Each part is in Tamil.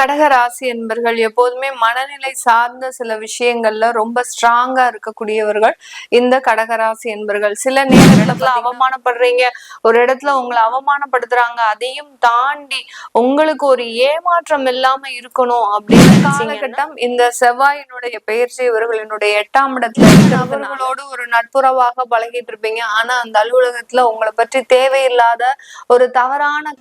கடக ராசி என்பர்கள் எப்போதுமே மனநிலை சார்ந்த சில விஷயங்கள்ல ரொம்ப ஸ்ட்ராங்கா இருக்கக்கூடியவர்கள் இந்த கடகராசி என்பர்கள். சில நேரத்துல அவமானப்படுறீங்க ஒரு இடத்துல உங்களை அவமானப்படுத்துறாங்க அதையும் தாண்டி உங்களுக்கு ஒரு ஏமாற்றம் இல்லாம இருக்கணும் அப்படின்னு காலகட்டம் இந்த செவ்வாயினுடைய பயிற்சி இவர்களினுடைய எட்டாம் இடத்துல அவர்களோடு ஒரு நட்புறவாக பழகிட்டு இருப்பீங்க. ஆனா அந்த அலுவலகத்துல உங்களை பற்றி தேவையில்லாத ஒரு தவறான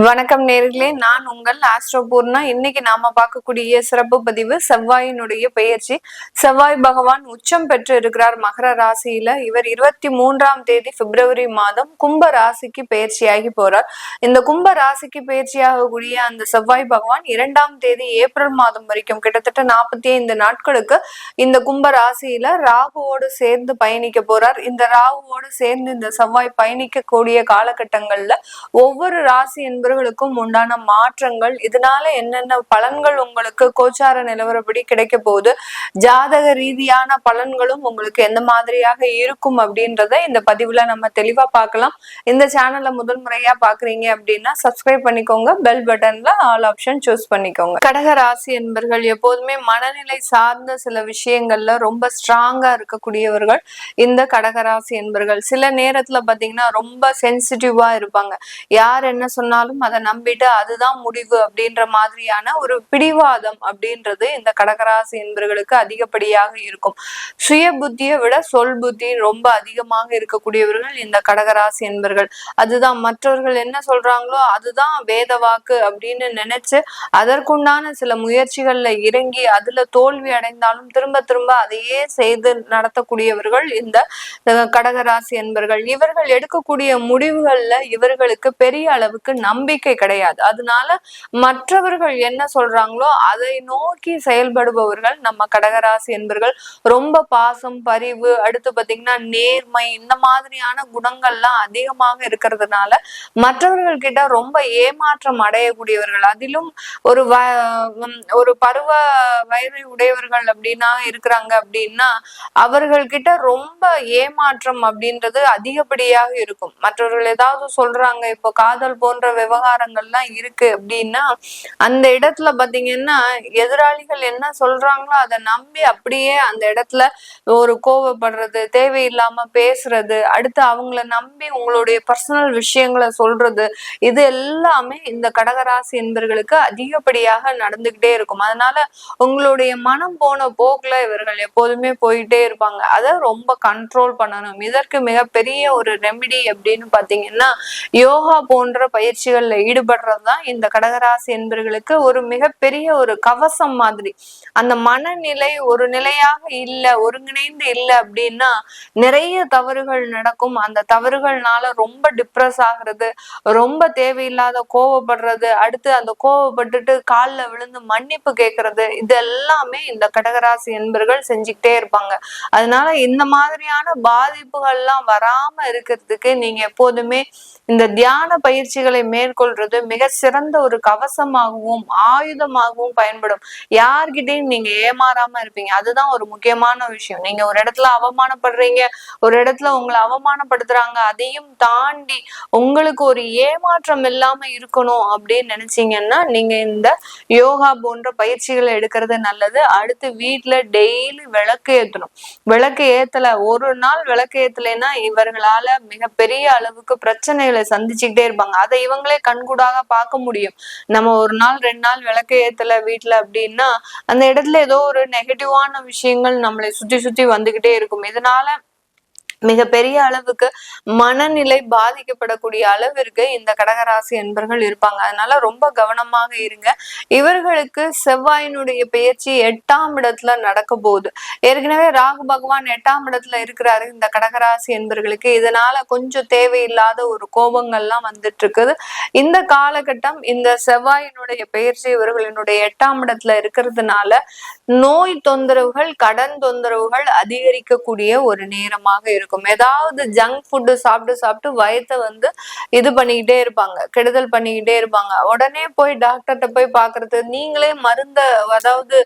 வணக்கம் நேர்களே நான் உங்கள் ஆஸ்ட்ரோபூர்ணா இன்னைக்கு நாம பார்க்கக்கூடிய சிறப்பு பதிவு செவ்வாயினுடைய பெயர்ச்சி. செவ்வாய் பகவான் உச்சம் பெற்று இருக்கிறார் மகர ராசியில. இவர் இருபத்தி மூன்றாம் தேதி பிப்ரவரி மாதம் கும்ப ராசிக்கு பயிற்சியாகி போறார். இந்த கும்ப ராசிக்கு பயிற்சியாகக்கூடிய அந்த செவ்வாய் பகவான் இரண்டாம் தேதி ஏப்ரல் மாதம் வரைக்கும் கிட்டத்தட்ட நாற்பத்தி ஐந்து நாட்களுக்கு இந்த கும்ப ராசியில ராகுவோடு சேர்ந்து பயணிக்க போறார். இந்த ராகுவோடு சேர்ந்து இந்த செவ்வாய் பயணிக்கக்கூடிய காலகட்டங்கள்ல ஒவ்வொரு ராசி நண்பர்களுக்கும் உண்டான மாற்றங்கள். இதனால என்னென்ன பலன்கள் உங்களுக்கு கோச்சார நிலவரப்படி கிடைக்க போகுது? ஜாதக ரீதியான பலன்களும் உங்களுக்கு எந்த மாதிரியாக இருக்கும் அப்படின்றத இந்த பதிவுல நம்ம தெளிவா பார்க்கலாம். இந்த சேனல்ல முதல் முறையா பாக்குறீங்க அப்படின்னா சப்ஸ்கிரைப் பண்ணிக்கோங்க. பெல் பட்டன்ல ஆல் ஆப்ஷன் சூஸ் பண்ணிக்கோங்க. கடக ராசி என்பர்கள் எப்போதுமே மனநிலை சார்ந்த சில விஷயங்கள்ல ரொம்ப ஸ்ட்ராங்கா இருக்கக்கூடியவர்கள் இந்த கடகராசி என்பர்கள். சில நேரத்துல பாத்தீங்கன்னா ரொம்ப சென்சிட்டிவா இருப்பாங்க. யார் என்ன சொன்னாலும் சொன்னாலும் அதை நம்பிட்டு அதுதான் முடிவு அப்படின்ற மாதிரியான ஒரு பிடிவாதம் அப்படின்றது இந்த கடகராசி என்பவர்களுக்கு அதிகப்படியாக இருக்கும். சுய புத்தியை விட சொல் புத்தி ரொம்ப அதிகமாக இருக்கக்கூடியவர்கள் இந்த கடகராசி என்பர்கள். அதுதான் மற்றவர்கள் என்ன சொல்றாங்களோ அதுதான் வேத வாக்கு அப்படின்னு நினைச்சு அதற்குண்டான சில முயற்சிகள்ல இறங்கி அதுல தோல்வி அடைந்தாலும் திரும்ப திரும்ப அதையே செய்து நடத்தக்கூடியவர்கள் இந்த கடகராசி என்பர்கள். இவர்கள் எடுக்கக்கூடிய முடிவுகள்ல இவர்களுக்கு பெரிய அளவுக்கு நம்பிக்கை கிடையாது. அதனால மற்றவர்கள் என்ன சொல்றாங்களோ அதை நோக்கி செயல்படுபவர்கள் நம்ம கடகராசி என்பர்கள். ரொம்ப பாசம் பரிவு அடுத்து பாத்தீங்கன்னா நேர்மை இந்த மாதிரியான குணங்கள்லாம் அதிகமாக இருக்கிறதுனால மற்றவர்கள் கிட்ட ரொம்ப ஏமாற்றம் அடையக்கூடியவர்கள். அதிலும் ஒரு வ ஒரு பருவ வயதை உடையவர்கள் அப்படின்னா இருக்கிறாங்க அப்படின்னா அவர்கள் கிட்ட ரொம்ப ஏமாற்றம் அப்படின்றது அதிகப்படியாக இருக்கும். மற்றவர்கள் ஏதாவது சொல்றாங்க இப்போ காதல் போன்ற விவகாரங்கள்லாம் இருக்கு அப்படின்னா அந்த இடத்துல பாத்தீங்கன்னா எதிராளிகள் என்ன சொல்றாங்களோ அதை நம்பி அப்படியே அந்த இடத்துல ஒரு கோவப்படுறது தேவையில்லாம பேசுறது அடுத்து அவங்கள நம்பி உங்களுடைய பர்சனல் விஷயங்களை சொல்றது இது எல்லாமே இந்த கடகராசி என்பர்களுக்கு அதிகப்படியாக நடந்துகிட்டே இருக்கும். அதனால உங்களுடைய மனம் போன போக்குல இவர்கள் எப்போதுமே போயிட்டே இருப்பாங்க. அதை ரொம்ப கண்ட்ரோல் பண்ணணும். இதற்கு மிகப்பெரிய ஒரு ரெமிடி அப்படின்னு பாத்தீங்கன்னா யோகா போன்ற பயிற்சிகள் ஈடுபடுறது தான் இந்த கடகராசி என்பர்களுக்கு ஒரு மிகப்பெரிய ஒரு கவசம் மாதிரி. அந்த மனநிலை ஒரு நிலையாக இல்லை ஒருங்கிணைந்து இல்லை அப்படின்னா நிறைய தவறுகள் நடக்கும். அந்த தவறுகள்னால ரொம்ப டிப்ரெஸ் ஆகுறது ரொம்ப தேவையில்லாத கோவப்படுறது அடுத்து அந்த கோவப்பட்டுட்டு காலில் விழுந்து மன்னிப்பு கேட்கறது இது எல்லாமே இந்த கடகராசி என்பர்கள் செஞ்சுக்கிட்டே இருப்பாங்க. அதனால இந்த மாதிரியான பாதிப்புகள்லாம் வராம இருக்கிறதுக்கு நீங்க எப்போதுமே இந்த தியான பயிற்சிகளை மேற்கொள்றது மிக சிறந்த ஒரு கவசமாகவும் ஆயுதமாகவும் பயன்படும். யார்கிட்டையும் நீங்க ஏமாறாம இருப்பீங்க. அதுதான் ஒரு முக்கியமான விஷயம். நீங்க ஒரு இடத்துல அவமானப்படுறீங்க ஒரு இடத்துல உங்களை அவமானப்படுத்துறாங்க அதையும் தாண்டி உங்களுக்கு ஒரு ஏமாற்றம் இல்லாம இருக்கணும் அப்படின்னு நினைச்சீங்கன்னா நீங்க இந்த யோகா போன்ற பயிற்சிகளை எடுக்கிறது நல்லது. அடுத்து வீட்டுல டெய்லி விளக்கு ஏத்தணும். விளக்கு ஏத்தல ஒரு நாள் விளக்கு ஏத்தலைன்னா இவர்களால மிகப்பெரிய அளவுக்கு பிரச்சனைகளை சந்திச்சுக்கிட்டே இருப்பாங்க. அதை இவங்களே கண்கூடாக பார்க்க முடியும். நம்ம ஒரு நாள் ரெண்டு நாள் விளக்கு ஏத்தல வீட்டுல அப்படின்னா அந்த இடத்துல ஏதோ ஒரு நெகட்டிவான விஷயங்கள் நம்மளை சுத்தி சுத்தி வந்துகிட்டே இருக்கும். இதனால மிக பெரிய அளவுக்கு மனநிலை பாதிக்கப்படக்கூடிய அளவிற்கு இந்த கடகராசி என்பர்கள் இருப்பாங்க. அதனால ரொம்ப கவனமாக இருங்க. இவர்களுக்கு செவ்வாயினுடைய பயிற்சி எட்டாம் இடத்துல நடக்க போகுது. ஏற்கனவே ராகு பகவான் எட்டாம் இடத்துல இருக்கிறாரு. இந்த கடகராசி என்பர்களுக்கு இதனால கொஞ்சம் தேவையில்லாத ஒரு கோபங்கள்லாம் வந்துட்டு இருக்குது இந்த காலகட்டம் இந்த செவ்வாயினுடைய பயிற்சி இவர்களினுடைய எட்டாம் இடத்துல இருக்கிறதுனால நோய் தொந்தரவுகள் கடன் தொந்தரவுகள் அதிகரிக்கக்கூடிய ஒரு நேரமாக இருக்கும். இருக்கும். ஏதாவது ஜங்க் ஃபுட்டு சாப்பிட்டு சாப்பிட்டு வயத்தை வந்து இது பண்ணிக்கிட்டே இருப்பாங்க. கெடுதல் பண்ணிக்கிட்டே இருப்பாங்க. உடனே போய் டாக்டர்கிட்ட போய் பாக்குறது நீங்களே மருந்த அதாவது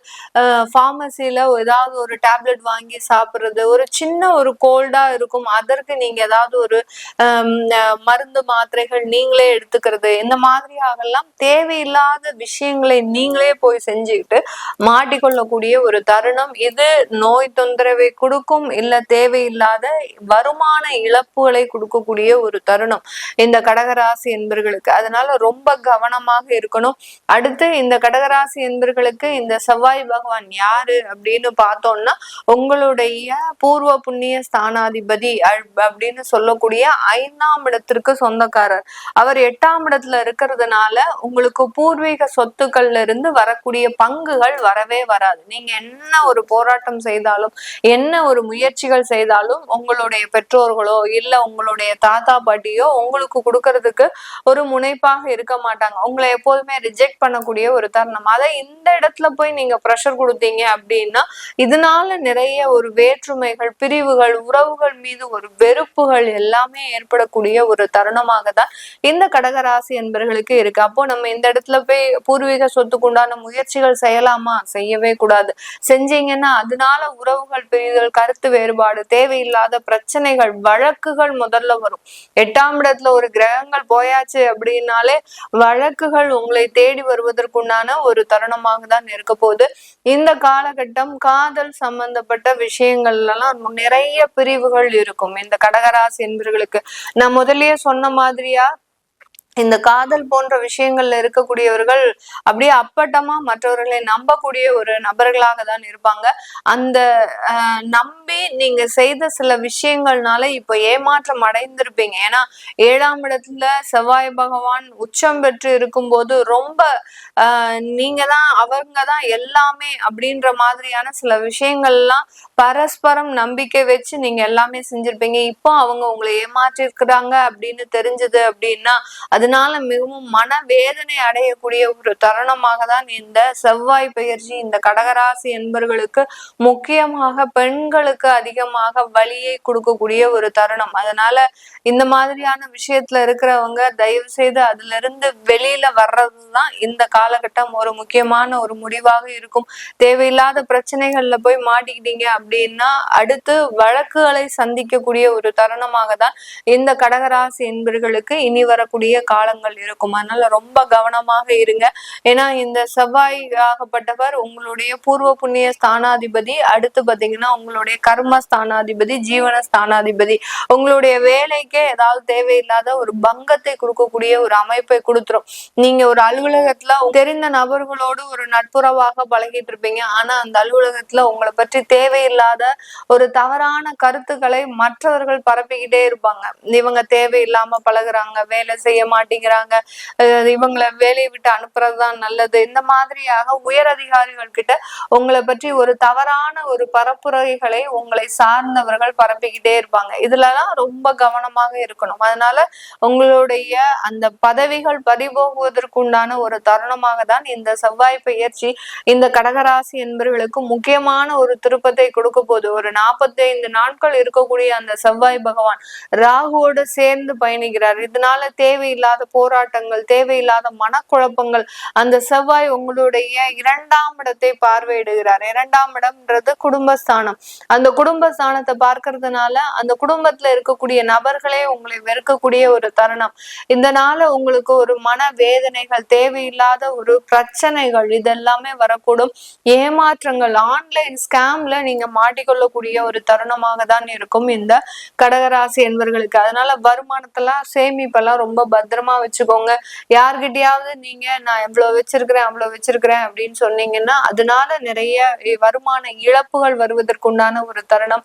ஃபார்மசியில ஏதாவது ஒரு டேப்லெட் வாங்கி சாப்பிடுறது ஒரு சின்ன ஒரு கோல்டா இருக்கும். அதற்கு நீங்க ஏதாவது ஒரு மருந்து மாத்திரைகள் நீங்களே எடுத்துக்கிறது. இந்த மாதிரியாகலாம் தேவையில்லாத விஷயங்களை நீங்களே போய் செஞ்சுக்கிட்டு மாட்டிக்கொள்ளக்கூடிய ஒரு தருணம். இது நோய் தொந்தரவை கொடுக்கும் இல்ல தேவையில்லாத வருமான இழப்புகளை கொடுக்கக்கூடிய ஒரு தருணம் இந்த கடகராசி என்பர்களுக்கு. அதனால ரொம்ப கவனமாக இருக்கணும். அடுத்து இந்த கடகராசி என்பர்களுக்கு இந்த செவ்வாய் பகவான் யாரு அப்படின்னு பார்த்தோம்னா உங்களுடைய பூர்வ புண்ணிய ஸ்தானாதிபதி அப்படின்னு சொல்லக்கூடிய ஐந்தாம் இடத்திற்கு சொந்தக்காரர். அவர் எட்டாம் இடத்துல இருக்கிறதுனால உங்களுக்கு பூர்வீக சொத்துக்கள்ல இருந்து வரக்கூடிய பங்குகள் வரவே வராது. நீங்க என்ன ஒரு போராட்டம் செய்தாலும் என்ன ஒரு முயற்சிகள் செய்தாலும் உங்களுடைய பெற்றோர்களோ இல்ல உங்களுடைய தாத்தா பாட்டியோ உங்களுக்கு கொடுக்கறதுக்கு ஒரு முனைப்பாக இருக்க மாட்டாங்க. உங்களை எப்போதுமே ரிஜெக்ட் பண்ணக்கூடிய ஒரு தருணம். அதை இந்த இடத்துல போய் நீங்க ப்ரெஷர் கொடுத்தீங்க அப்படின்னா இதனால நிறைய ஒரு வேற்றுமைகள் பிரிவுகள் உறவுகள் மீது ஒரு வெறுப்புகள் எல்லாமே ஏற்படக்கூடிய ஒரு தருணமாக தான் இந்த கடகராசி என்பர்களுக்கு இருக்கு. அப்போ நம்ம இந்த இடத்துல போய் பூர்வீக சொத்துக்கு உண்டான முயற்சிகள் செய்யலாமா? செய்யவே கூடாது. செஞ்சீங்கன்னா அதனால உறவுகள் பிரிவுகள் கருத்து வேறுபாடு தேவையில்லாத பிரச்சனைகள் வழக்குகள் முதல்ல வரும். எட்டாம் இடத்துல ஒரு கிரகங்கள் போயாச்சு அப்படின்னாலே வழக்குகள் உங்களை தேடி வருவதற்குண்டான ஒரு தருணமாக தான் இருக்க போகுது. இந்த காலகட்டம் காதல் சம்பந்தப்பட்ட விஷயங்கள்லாம் நிறைய பிரிவுகள் இருக்கும். இந்த கடகராசி என்பர்களுக்கு. நான் முதலியே சொன்ன மாதிரியா இந்த காதல் போன்ற விஷயங்கள்ல இருக்கக்கூடியவர்கள் அப்படியே அப்பட்டமா மற்றவர்களை நம்பக்கூடிய ஒரு நபர்களாக தான் இருப்பாங்க. அந்த நம்பி நீங்க செய்த சில விஷயங்கள்னால இப்ப ஏமாற்றம் அடைந்திருப்பீங்க. ஏன்னா ஏழாம் இடத்துல செவ்வாய் பகவான் உச்சம் பெற்று இருக்கும்போது ரொம்ப ஆஹ் நீங்க தான் அவங்க தான் எல்லாமே அப்படின்ற மாதிரியான சில விஷயங்கள்லாம் பரஸ்பரம் நம்பிக்கை வச்சு நீங்க எல்லாமே செஞ்சிருப்பீங்க. இப்போ அவங்க உங்களை ஏமாற்றிருக்கிறாங்க அப்படின்னு தெரிஞ்சது அப்படின்னா அது அதனால மிகவும் மனவேதனை அடையக்கூடிய ஒரு தருணமாக தான் இந்த செவ்வாய் பயிற்சி இந்த கடகராசி என்பர்களுக்கு முக்கியமாக பெண்களுக்கு அதிகமாக வழியை கொடுக்கக்கூடிய ஒரு தருணம். அதனால இந்த மாதிரியான விஷயத்துல இருக்கிறவங்க தயவு செய்து அதுல இருந்து வெளியில வர்றதுதான் இந்த காலகட்டம் ஒரு முக்கியமான ஒரு முடிவாக இருக்கும். தேவையில்லாத பிரச்சனைகள்ல போய் மாட்டிக்கிட்டீங்க அப்படின்னா அடுத்து வழக்குகளை சந்திக்கக்கூடிய ஒரு தருணமாக தான் இந்த கடகராசி என்பர்களுக்கு இனி வரக்கூடிய காலங்கள் இருக்கும். அதனால ரொம்ப கவனமாக இருங்க. ஏன்னா இந்த செவ்வாய் ஆகப்பட்டவர் உங்களுடைய பூர்வ புண்ணிய ஸ்தானாதிபதி. அடுத்து பாத்தீங்கன்னா உங்களுடைய கர்ம ஸ்தானாதிபதி ஜீவன ஸ்தானாதிபதி. உங்களுடைய வேலைக்கே ஏதாவது தேவையில்லாத ஒரு பங்கத்தை கொடுக்கக்கூடிய ஒரு அமைப்பை கொடுத்துரும். நீங்க ஒரு அலுவலகத்துல தெரிந்த நபர்களோடு ஒரு நட்புறவாக பழகிட்டு இருப்பீங்க. ஆனா அந்த அலுவலகத்துல உங்களை பற்றி தேவையில்லாத ஒரு தவறான கருத்துக்களை மற்றவர்கள் பரப்பிக்கிட்டே இருப்பாங்க. இவங்க தேவையில்லாம பழகுறாங்க வேலை செய்ய மாட்டாங்க மாட்டேங்கிறாங்க. இவங்களை வேலையை விட்டு அனுப்புறதுதான் நல்லது. இந்த மாதிரியாக உயர் அதிகாரிகள் கிட்ட உங்களை பற்றி ஒரு தவறான ஒரு பரப்புரைகளை உங்களை சார்ந்தவர்கள் பரப்பிக்கிட்டே இருப்பாங்க. இதுலலாம் ரொம்ப கவனமாக இருக்கணும். அதனால உங்களுடைய அந்த பதவிகள் பறிபோகுவதற்குண்டான ஒரு தருணமாக தான் இந்த செவ்வாய் பயிற்சி இந்த கடகராசி என்பவர்களுக்கு முக்கியமான ஒரு திருப்பத்தை கொடுக்க போது ஒரு நாற்பத்தி ஐந்து நாட்கள் இருக்கக்கூடிய அந்த செவ்வாய் பகவான் ராகுவோடு சேர்ந்து பயணிக்கிறார். இதனால தேவையில்லாத தேவையில்லாத போராட்டங்கள் தேவையில்லாத மனக்குழப்பங்கள் அந்த செவ்வாய் உங்களுடைய இரண்டாம் இடத்தை பார்வையிடுகிறார். இரண்டாம் இடம்ன்றது குடும்பஸ்தானம். அந்த குடும்பஸ்தானத்தை பார்க்கறதுனால அந்த குடும்பத்துல இருக்கக்கூடிய நபர்களே உங்களை வெறுக்கக்கூடிய ஒரு தருணம். இந்த நாள உங்களுக்கு ஒரு மன வேதனைகள் தேவையில்லாத ஒரு பிரச்சனைகள் இதெல்லாமே வரக்கூடும். ஏமாற்றங்கள் ஆன்லைன் ஸ்கேம்ல நீங்க மாட்டிக்கொள்ளக்கூடிய ஒரு தருணமாக தான் இருக்கும் இந்த கடகராசி என்பர்களுக்கு. அதனால வருமானத்தெல்லாம் சேமிப்பெல்லாம் ரொம்ப பத்திர பத்திரமா வச்சுக்கோங்க. யார்கிட்டயாவது நீங்க நான் எவ்வளவு வச்சிருக்கிறேன் அவ்வளவு வச்சிருக்கிறேன் அப்படின்னு சொன்னீங்கன்னா அதனால நிறைய வருமான இழப்புகள் வருவதற்குண்டான ஒரு தருணம்.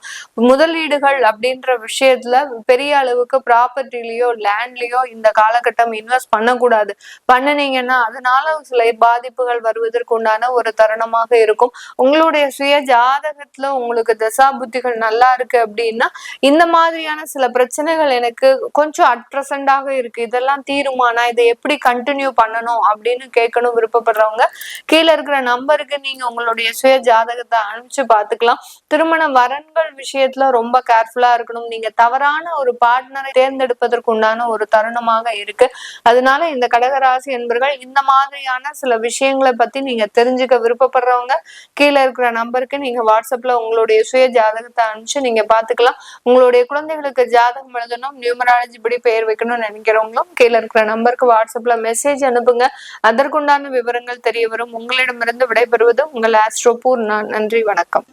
முதலீடுகள் அப்படின்ற விஷயத்துல பெரிய அளவுக்கு ப்ராப்பர்ட்டிலயோ லேண்ட்லயோ இந்த காலகட்டம் இன்வெஸ்ட் பண்ணக்கூடாது. பண்ணினீங்கன்னா அதனால சில பாதிப்புகள் வருவதற்குண்டான ஒரு தருணமாக இருக்கும். உங்களுடைய சுய ஜாதகத்துல உங்களுக்கு தசா புத்திகள் நல்லா இருக்கு அப்படின்னா இந்த மாதிரியான சில பிரச்சனைகள் எனக்கு கொஞ்சம் அட்ரசண்டாக இருக்கு. இதெல்லாம் தீருமா? நான் இதை எப்படி கண்டினியூ பண்ணணும் அப்படின்னு கேட்கணும் விருப்பப்படுறவங்க. கீழே இருக்கிற நம்பருக்கு நீங்க உங்களுடைய சுய ஜாதகத்தை அனுப்பிச்சு பாத்துக்கலாம் திருமண வரன்கள் விஷயத்துல ரொம்ப கேர்ஃபுல்லா இருக்கணும். நீங்க தவறான ஒரு பார்ட்னரை தேர்ந்தெடுப்பதற்கு உண்டான ஒரு தருணமாக இருக்கு. அதனால இந்த கடகராசி என்பர்கள் இந்த மாதிரியான சில விஷயங்களை பத்தி நீங்க தெரிஞ்சுக்க விருப்பப்படுறவங்க கீழே இருக்கிற நம்பருக்கு நீங்க வாட்ஸ்அப்ல உங்களுடைய சுய ஜாதகத்தை அனுப்பிச்சு நீங்க பாத்துக்கலாம் உங்களுடைய குழந்தைகளுக்கு ஜாதகம் எழுதணும் நியூமராலஜி படி பெயர் வைக்கணும்னு நினைக்கிறவங்களும் கீழே இருக்கிற நம்பருக்கு வாட்ஸ்அப்ல மெசேஜ் அனுப்புங்க. அதற்குண்டான விவரங்கள் தெரிய வரும். உங்களிடமிருந்து விடைபெறுவது உங்கள் ஆஸ்ட்ரோபூர் நான் நன்றி வணக்கம்.